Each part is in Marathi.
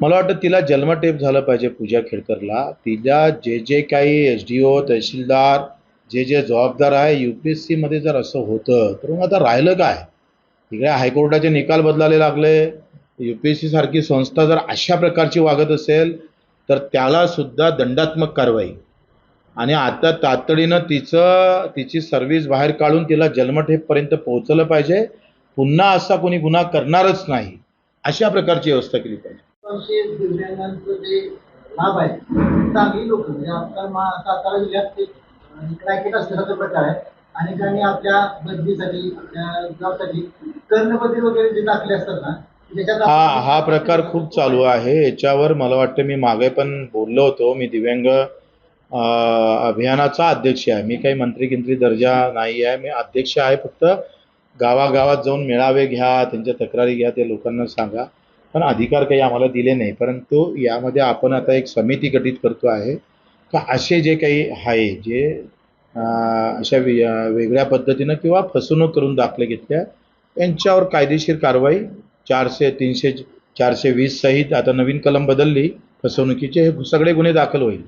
मला वाटतं तिला जन्मटेप झालं पाहिजे पूजा खेडकरला. तिला जे जे काही एस डी ओ तहसीलदार जे जे जबाबदार आहे यू पी एस सीमध्ये जर असं होतं तर मग आता राहिलं काय? तिकडे हायकोर्टाचे निकाल बदलायला लागले. यू पी एस सी सारखी संस्था जर अशा प्रकारची वागत असेल तर त्याला सुद्धा दंडात्मक कारवाई. आणि आता तातडीनं तिचं तिची सर्व्हिस बाहेर काढून तिला जन्मठेपपर्यंत पोहोचलं पाहिजे. पुन्हा असा कोणी गुन्हा करणारच नाही. अशा प्रकारची व्यवस्था केली पाहिजे. वर्षे दिव्यांगांचं जे लाभ आहे चांगली लोक म्हणजे आपल्या मा सातारा जिल्ह्यात ते म्हणजे क्रॅकेट असल्यासारखा प्रकार आहे. अनेकांनी आपल्या बदलीसाठी आपल्या जॉबसाठी कर्णपती वगैरे जे दाखले असतात ना हा हा प्रकार खूप चालू आहे. याच्यावर मला वाटतं मी मागे पण बोललो होतो. मी दिव्यांग अभियानाचा अध्यक्ष आहे. मी काही मंत्री किंत्री दर्जा नाही आहे. मी अध्यक्ष आहे. फक्त गावागावात जाऊन मेळावे घ्या त्यांच्या तक्रारी घ्या ते लोकांना सांगा. पण अधिकार काही आम्हाला दिले नाही. परंतु यामध्ये आपण आता एक समिती गठीत करतो आहे. का असे जे काही आहे जे अशा वेगळ्या पद्धतीनं किंवा फसवणूक करून दाखले घेतल्या यांच्यावर कायदेशीर कारवाई चारशे तीनशे चारशे वीस सहित आता नवीन कलम बदलली फसवणुकीचे हे सगळे गुन्हे दाखल होईल.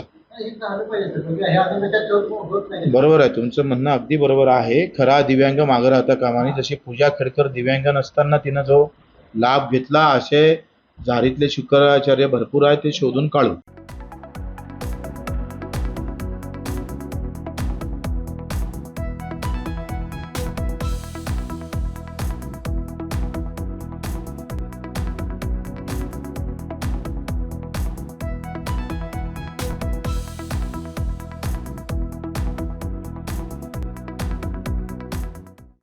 बरोबर आहे. तुमचं म्हणणं अगदी बरोबर आहे. खरा दिव्यांग मागं राहता कामाने जशी पूजा खेडकर दिव्यांग नसताना तिनं जो लाभ घेतला असे झारीतले शुक्राचार्य भरपूर आहेत ते शोधून काढू.